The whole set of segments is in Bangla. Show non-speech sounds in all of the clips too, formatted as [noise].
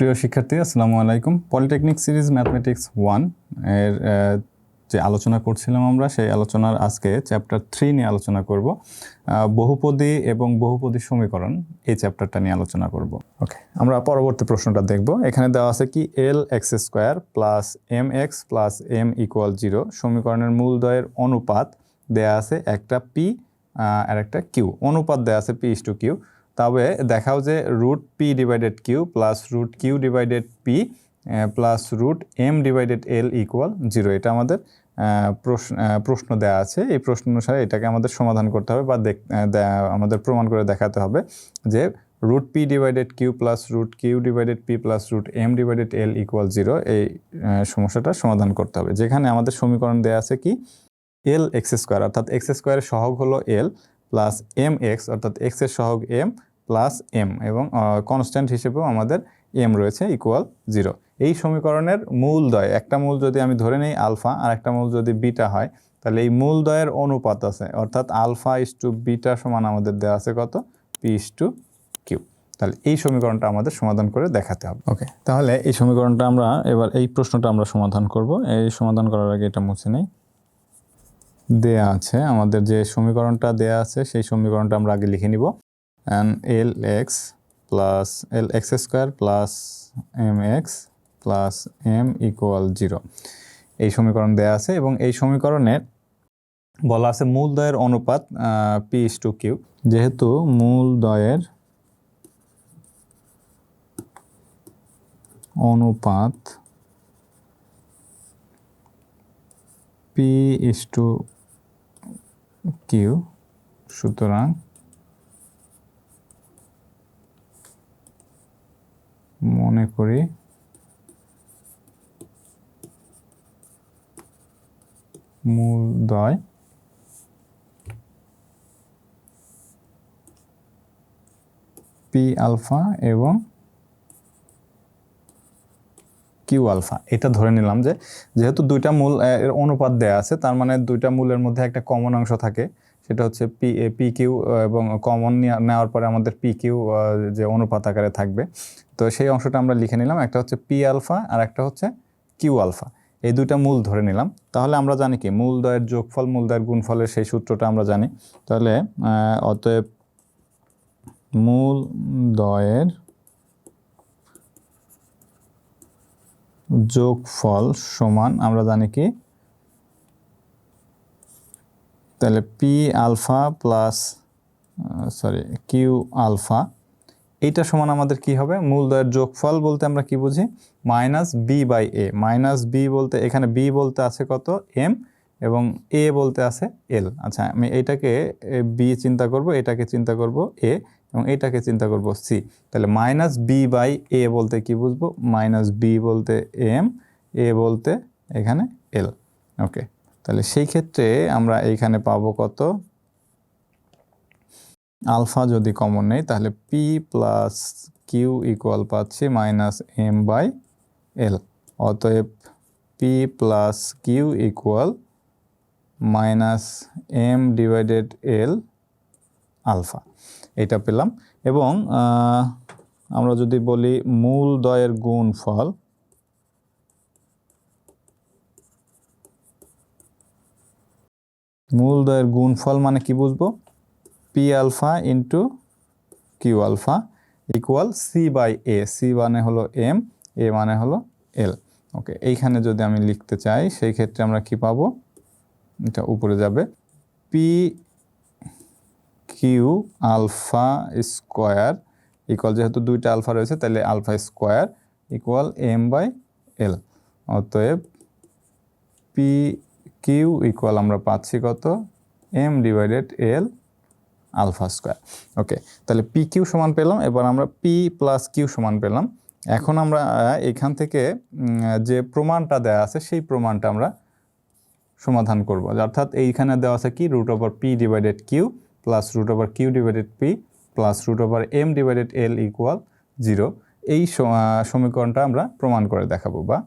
প্রিয় শিক্ষার্থী, আসসালামু আলাইকুম। পলিটেকনিক সিরিজ ম্যাথমেটিক্স ওয়ানের যে আলোচনা করছিলাম আমরা, সেই আলোচনার আজকে চ্যাপ্টার থ্রি নিয়ে আলোচনা করব। বহুপদী এবং বহুপদী সমীকরণ, এই চ্যাপ্টারটা নিয়ে আলোচনা করব। ওকে আমরা পরবর্তী প্রশ্নটা দেখব। এখানে দেওয়া আছে কি L X square plus M X plus M equal zero সমীকরণের মূলদয়ের অনুপাত দেয়া আছে একটা পি আর একটা কিউ অনুপাত দেয়া আছে পি ইস টু কিউ তবে দেখাও যে root P divided Q plus root Q divided P plus root M divided L equal zero এটা আমাদের প্রশ্ন প্রশ্ন দেওয়া আছে। এই প্রশ্ন অনুসারে এটাকে আমাদের সমাধান করতে হবে বা আমাদের প্রমাণ করে দেখাতে হবে যে root P divided Q plus root Q divided P plus root M divided L equal zero এই সমস্যাটা সমাধান করতে হবে। যেখানে আমাদের সমীকরণ দেওয়া আছে কি? এল এক্স স্কোয়ার অর্থাৎ এক্স স্কোয়ারের সহগ হলো এল প্লাস এম এক্স অর্থাৎ এক্সের সহগ এম প্লাস এম এবং কনস্ট্যান্ট হিসেবেও আমাদের এম রয়েছে ইকুয়াল জিরো এই সমীকরণের মূল দয়, একটা মূল যদি আমি ধরে নেই আলফা, আর একটা মূল যদি বিটা হয়, তাহলে এই মূল দয়ের অনুপাত আছে, অর্থাৎ আলফা ইস টু বিটা সমান আমাদের দেওয়া আছে কত? পি ইস টু কিউ তাহলে এই সমীকরণটা আমাদের সমাধান করে দেখাতে হবে। ওকে তাহলে এই সমীকরণটা আমরা, এবার এই প্রশ্নটা আমরা সমাধান করব। এই সমাধান করার আগে এটা মুছে নেই। দেয়া আছে, আমাদের যে সমীকরণটা দেয়া আছে, সেই সমীকরণটা আমরা আগে লিখে নিব। L X plus L X square plus M X plus M equal zero এই সমীকরণ দেয়া আছে এবং এই সমীকরণে বলা আছে মূলদয়ের অনুপাত পি ইস টু কিউ যেহেতু মূলদয়ের অনুপাত পি ইস টু কিউ সুতরাং মনে করি। মূলদয় পি আলফা এবং কিউ আলফা। এটা ধরে নিলাম যে, যেহেতু দুইটা মূল এর অনুপাত দেয়া আছে, তার মানে দুইটা মূলের মধ্যে একটা কমন অংশ থাকে। সেটা হচ্ছে পি পি কিউ এবং কমন নেওয়ার পরে আমাদের পি কিউ যে অনুপাত আকারে থাকবে। তো সেই অংশটা আমরা লিখে নিলাম। একটা হচ্ছে পি আলফা আর একটা হচ্ছে কিউ আলফা এই দুইটা মূল ধরে নিলাম। তাহলে আমরা জানি কি? মূল দয়ের যোগফল, মূল দয়ের গুণফলের সেই সূত্রটা আমরা জানি। তাহলে অতএব মূল দয়ের যোগফল সমান আমরা জানি কি? তাহলে P alpha plus sorry Q alpha এইটা সমান আমাদের কি হবে? মূলদয়ের যোগফল বলতে আমরা কি বুঝি? Minus B by A minus B বলতে, এখানে বি বলতে আছে কত? এম এবং এ বলতে আছে এল আচ্ছা আমি এইটাকে বি চিন্তা করব, এটাকে চিন্তা করব এ এবং এটাকে চিন্তা করব সি তাহলে মাইনাস বি বাই এ বলতে কি বুঝব? মাইনাস বি বলতে এম এ বলতে এখানে এল ওকে তাহলে সেই ক্ষেত্রে আমরা এইখানে পাবো কত? আলফা যদি কমন নেই, তাহলে পি প্লাস কিউ ইকুয়াল পাচ্ছি মাইনাস এম বাই এল অতএব P plus Q equal minus M divided L alpha এটা পেলাম। এবং আমরা যদি বলি মূল দয়ের গুণফল মূল দয়ের গুণফল মানে কি বুঝব? P alpha into Q alpha equal C by A C মানে হলো এম এ মানে হলো এল ওকে এইখানে যদি আমি লিখতে চাই, সেই ক্ষেত্রে আমরা কি পাবো? এটা উপরে যাবে। P Q alpha square equal যেহেতু দুইটা আলফা রয়েছে, তাহলে alpha square equal M by L অতএব পি কিউ ইকুয়াল আমরা পাচ্ছি কত? M divided L alpha square okay তাহলে পি কিউ সমান পেলাম, এবার আমরা পি প্লাস কিউ সমান পেলাম। এখন আমরা এখান থেকে যে প্রমাণটা দেওয়া আছে, সেই প্রমাণটা আমরা সমাধান করব। অর্থাৎ এইখানে দেওয়া আছে কি? Root over P divided Q plus root over Q divided P plus root over M divided L equal zero এই সমীকরণটা আমরা প্রমাণ করে দেখাবো, বা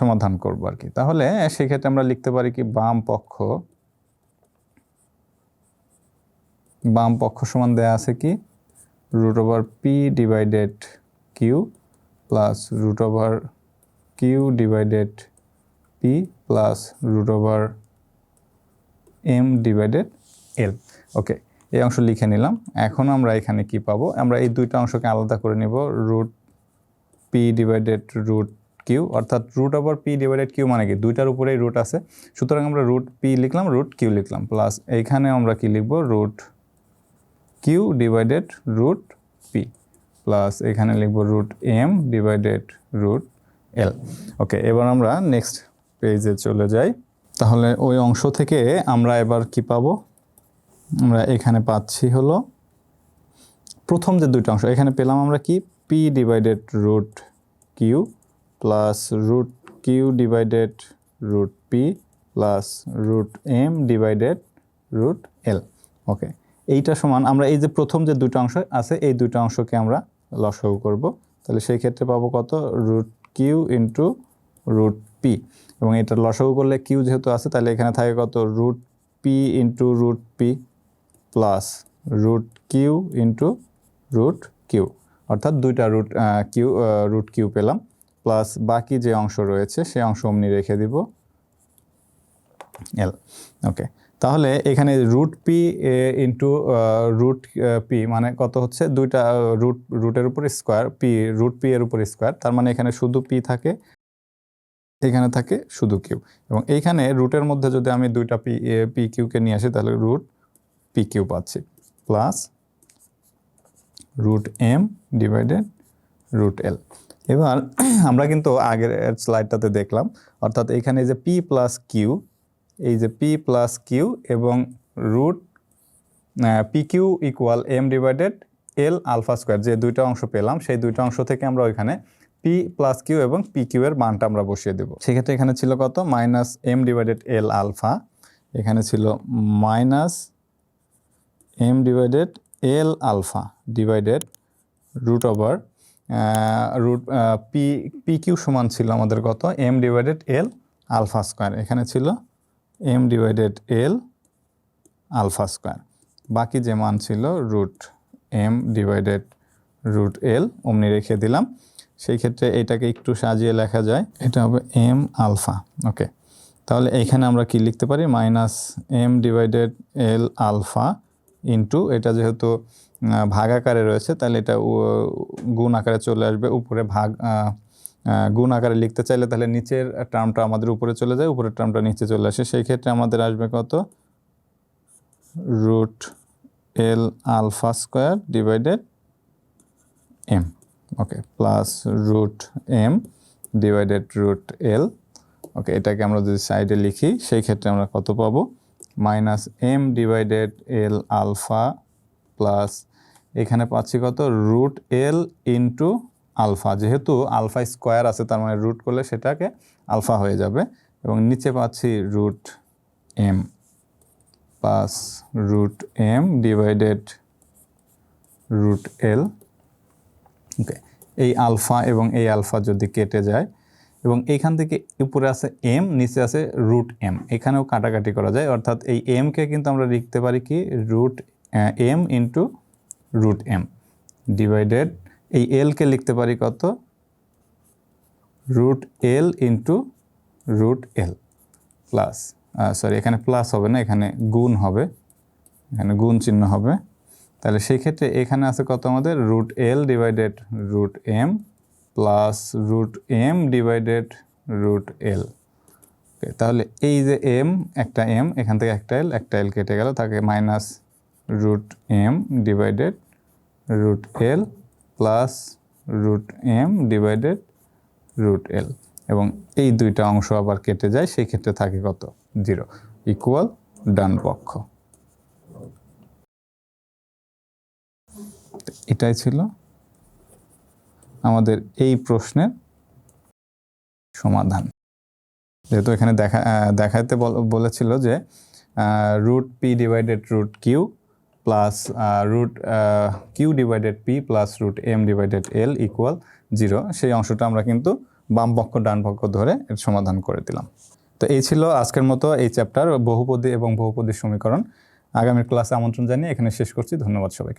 সমাধান করব আর কি। তাহলে সেক্ষেত্রে আমরা লিখতে পারি কি বাম পক্ষ বাম পক্ষ সমান দেয়া আছে কি? Root over P divided Q plus root over Q divided P plus root over M divided L okay এই অংশ লিখে নিলাম। এখন আমরা এখানে কি পাবো? আমরা এই দুইটা অংশকে আলাদা করে নিব। Root P divided root Q অর্থাৎ root over P divided Q মানে কি? দুইটার উপরেই রুট আছে। সুতরাং আমরা রুট পি লিখলাম রুট কিউ লিখলাম। প্লাস এইখানে আমরা কি লিখব? Root Q divided root P plus এখানে লিখব root M divided root L okay এবার আমরা নেক্সট পেজে চলে যাই। তাহলে ওই অংশ থেকে আমরা এবার কি পাবো? আমরা এখানে পাচ্ছি হলো, প্রথম যে দুইটা অংশ, এখানে পেলাম আমরা কি? P divided root Q plus root Q divided root P plus root M divided root L okay এইটা সমান, আমরা এই যে প্রথম যে দুটো অংশ আছে, এই দুটো অংশকে আমরা লসাগু করব। তাহলে সেই ক্ষেত্রে পাবো কত? Root Q into root P এবং এটা লসাগু করলে কিউ যেহেতু আছে, তাহলে এখানে থাকে কত? Root P into root P plus root Q into root Q অর্থাৎ দুইটা রুট কিউ রুট কিউ পেলাম। প্লাস বাকি যে অংশ রয়েছে সেই অংশ অমনি রেখে দিব। L, okay. তাহলে এখানে root P into root P মানে কত হচ্ছে? দুইটা রুট রুটের উপর স্কোয়ার পি রুট পি এর উপর স্কোয়ার তার মানে এখানে শুধু পি থাকে, এখানে থাকে শুধু কিউ এবং এইখানে রুটের মধ্যে যদি আমি দুইটা পি পি কিউকে নিয়ে আসি, তাহলে রুট পি কিউ পাচ্ছি। Plus root M divided root L এবার [clears throat] আমরা কিন্তু আগের স্লাইডটাতে দেখলাম, অর্থাৎ এখানে যে পি প্লাস কিউ এই যে পি প্লাস কিউ এবং root P Q equal M divided L alpha square যে দুইটা অংশ পেলাম, সেই দুইটা অংশ থেকে আমরা ওইখানে পি প্লাস কিউ এবং পি কিউ এর মানটা আমরা বসিয়ে দেবো। সেক্ষেত্রে এখানে ছিল কত? Minus M divided L alpha এখানে ছিল minus M divided L alpha divided root over root P P Q সমান ছিল আমাদের কত? M divided L alpha square এখানে ছিল M divided L alpha square বাকি যে মান ছিল root M divided root L অমনি রেখে দিলাম। সেই ক্ষেত্রে এটাকে একটু সাজিয়ে লেখা যায়। এটা হবে এম আলফা ওকে তাহলে এইখানে আমরা কি লিখতে পারি? Minus M divided L alpha into এটা যেহেতু ভাগ আকারে রয়েছে, তাহলে এটা গুণ আকারে চলে আসবে। উপরে ভাগ গুণ আকারে লিখতে চাইলে তাহলে নিচের টার্মটা আমাদের উপরে চলে যায়, উপরের টার্মটা নিচে চলে আসে। সেই ক্ষেত্রে আমাদের আসবে কত? Root L alpha square divided M okay plus root M divided root L okay এটাকে আমরা যদি সাইডে লিখি, সেই ক্ষেত্রে আমরা কত পাবো? Minus M divided L alpha plus এখানে পাচ্ছি কত? রুট এল ইন্টু আলফা যেহেতু আলফা স্কোয়ার আছে, তার মানে রুট করলে সেটাকে আলফা হয়ে যাবে। এবং নিচে পাচ্ছি root M plus root M divided root L okay এই আলফা এবং এই আলফা যদি কেটে যায়, এবং এইখান থেকে উপরে আছে এম নিচে আছে রুট এম এখানেও কাটাকাটি করা যায়। অর্থাৎ এই এমকে কিন্তু আমরা লিখতে পারি কি? Root M into root M divided এই এলকে লিখতে পারি কত? Root L into root L plus sorry এখানে প্লাস হবে না, এখানে গুণ হবে, এখানে গুণ চিহ্ন হবে। তাহলে সেই ক্ষেত্রে এখানে আছে কত আমাদের? Root L divided root M plus root M divided root L তাহলে এই যে এম একটা এম এখান থেকে একটা এল একটা এল কেটে গেল, তাকে minus root M divided root L plus root M divided root L এবং এই দুইটা অংশ আবার কেটে যায়, সেই ক্ষেত্রে থাকে কত? জিরো ইকুয়াল ডান পক্ষ এটাই ছিল আমাদের এই প্রশ্নের সমাধান। যেহেতু এখানে দেখা দেখাতে বল- বলেছিল যে root P divided root Q plus root Q divided P plus root M divided L equal zero সেই অংশটা আমরা কিন্তু বাম পক্ষ, ডান পক্ষ ধরে এর সমাধান করে দিলাম। তো এই ছিল আজকের মতো এই চ্যাপ্টার বহুপদী এবং বহুপদী সমীকরণ। আগামীর ক্লাসে আমন্ত্রণ জানিয়ে এখানে শেষ করছি। ধন্যবাদ সবাইকে।